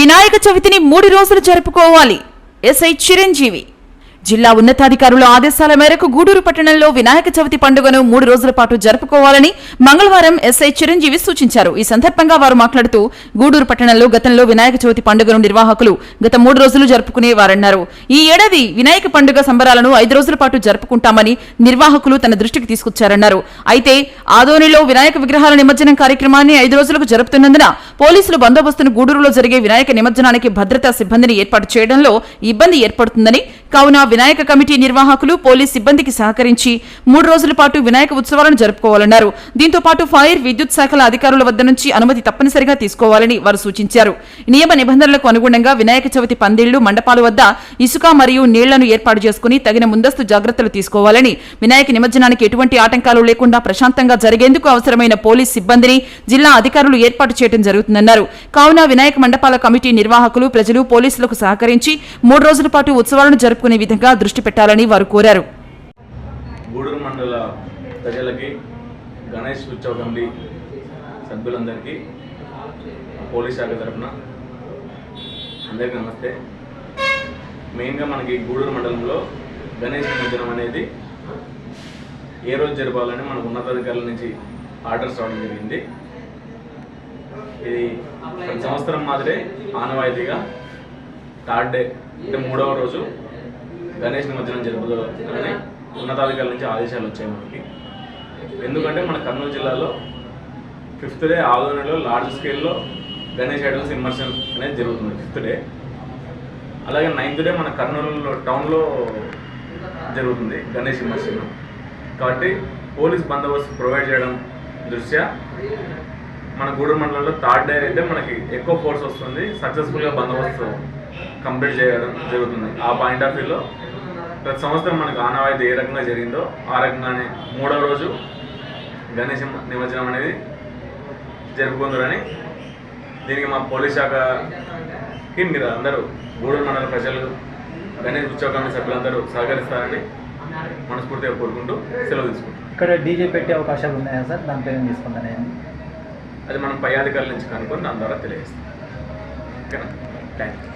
వినాయక చవితిని మూడు రోజులు జరుపుకోవాలి. ఎస్ఐ చిరంజీవి. జిల్లా ఉన్నతాధికారుల ఆదేశాల మేరకు గూడూరు పట్టణంలో వినాయక చవితి పండుగను మూడు రోజుల పాటు జరుపుకోవాలని మంగళవారం ఎస్ఐ చిరంజీవి సూచించారు. ఈ సందర్భంగా వారు మాట్లాడుతూ గూడూరు పట్టణంలో గతంలో వినాయక చవితి పండుగను నిర్వాహకులు గత మూడు రోజులు జరుపుకునేవారన్నారు ఈ ఏడాది వినాయక పండుగ సంబరాలను ఐదు రోజుల పాటు జరుపుకుంటామని నిర్వాహకులు తన దృష్టికి తీసుకొచ్చారన్నారు. అయితే ఆదోనిలో వినాయక విగ్రహాల నిమజ్జనం కార్యక్రమాన్ని ఐదు రోజులకు జరుపుతున్నందున పోలీసులు బందోబస్తును గూడూరులో జరిగే వినాయక నిమజ్జనానికి భద్రతా సిబ్బందిని ఏర్పాటు చేయడంలో ఇబ్బంది ఏర్పడుతుందని కావున వినాయక కమిటీ నిర్వాహకులు పోలీస్ సిబ్బందికి సహకరించి మూడు రోజుల పాటు వినాయక ఉత్సవాలను జరుపుకోవాలన్నారు. దీంతో పాటు ఫైర్ విద్యుత్ శాఖల అధికారుల వద్ద నుంచి అనుమతి తప్పనిసరిగా తీసుకోవాలని వారు సూచించారు. నియమ నిబంధనలకు అనుగుణంగా వినాయక చవితి పందిళ్ళు మండపాల వద్ద ఇసుక మరియు నీళ్ళను ఏర్పాటు చేసుకుని తగిన ముందస్తు జాగ్రత్తలు తీసుకోవాలని వినాయక నిమజ్జనానికి ఎటువంటి ఆటంకాలు లేకుండా ప్రశాంతంగా జరిగేందుకు అవసరమైన పోలీస్ సిబ్బందిని జిల్లా అధికారులు ఏర్పాటు చేయడం జరుగుతుందన్నారు. కావున వినాయక మండపాల కమిటీ నిర్వాహకులు ప్రజలు పోలీసులకు సహకరించి మూడు రోజుల పాటు ఉత్సవాలను జరుపుకునే విధంగా దృష్టి పెట్టాలని వారు కోరారు. గూడూరు మండల ప్రజలకి గణేష్ ఉత్సవ కమిటీ సభ్యులందరికీ పోలీస్ శాఖ తరఫున అందరికీ నమస్తే. మెయిన్గా మనకి గూడూరు మండలంలో గణేష్ నిమజ్జనం అనేది ఏ రోజు జరపాలని మనకు ఉన్నతాధికారుల నుంచి ఆర్డర్స్ రావడం జరిగింది. ఇది ప్రతి సంవత్సరం మాదిరే ఆనవాయితీగా థర్డ్ డే అంటే మూడవ రోజు గణేష్ నిమజ్జనం జరుపుతుందని ఉన్నతాధికారుల నుంచి ఆదేశాలు వచ్చాయి మనకి. ఎందుకంటే మన కర్నూలు జిల్లాలో ఫిఫ్త్ డే ఆదోనిలో లార్జ్ స్కేల్లో గణేష్ ఐడల్స్ ఇమ్మర్షన్ అనేది జరుగుతుంది ఫిఫ్త్ డే. అలాగే నైన్త్ డే మన కర్నూలులో టౌన్లో జరుగుతుంది గణేష్ ఇమ్మర్షన్ కాబట్టి పోలీస్ బందోబస్తు ప్రొవైడ్ చేయడం దృష్ట్యా మన గూడూరు మండలంలో థర్డ్ డే అయితే మనకి ఎక్కువ ఫోర్స్ వస్తుంది సక్సెస్ఫుల్గా బందోబస్తు కంప్లీట్ చేయడం జరుగుతుంది. ఆ పాయింట్ ఆఫ్ వ్యూలో ప్రతి సంవత్సరం మనకు ఆనవాయితీ ఏ రకంగా జరిగిందో ఆ రకంగానే మూడవ రోజు గణేష్ నిమజ్జనం అనేది జరుపుకుందరని దీనికి మా పోలీస్ శాఖకి మీరు అందరూ గూడూరు మండల ప్రజలు గణేష్ ఉత్సవ కమిటీ సభ్యులందరూ సహకరిస్తారని మనస్ఫూర్తిగా కోరుకుంటూ సెలవు తీసుకుంటాం ఇక్కడ డీజే పెట్టే అవకాశాలు ఉన్నాయా సార్? దానిపైన తీసుకుంటానే అది మనం పై అధికారుల నుంచి కనుక్కొని దాని ద్వారా తెలియజేస్తాం. ఓకేనా? Thank you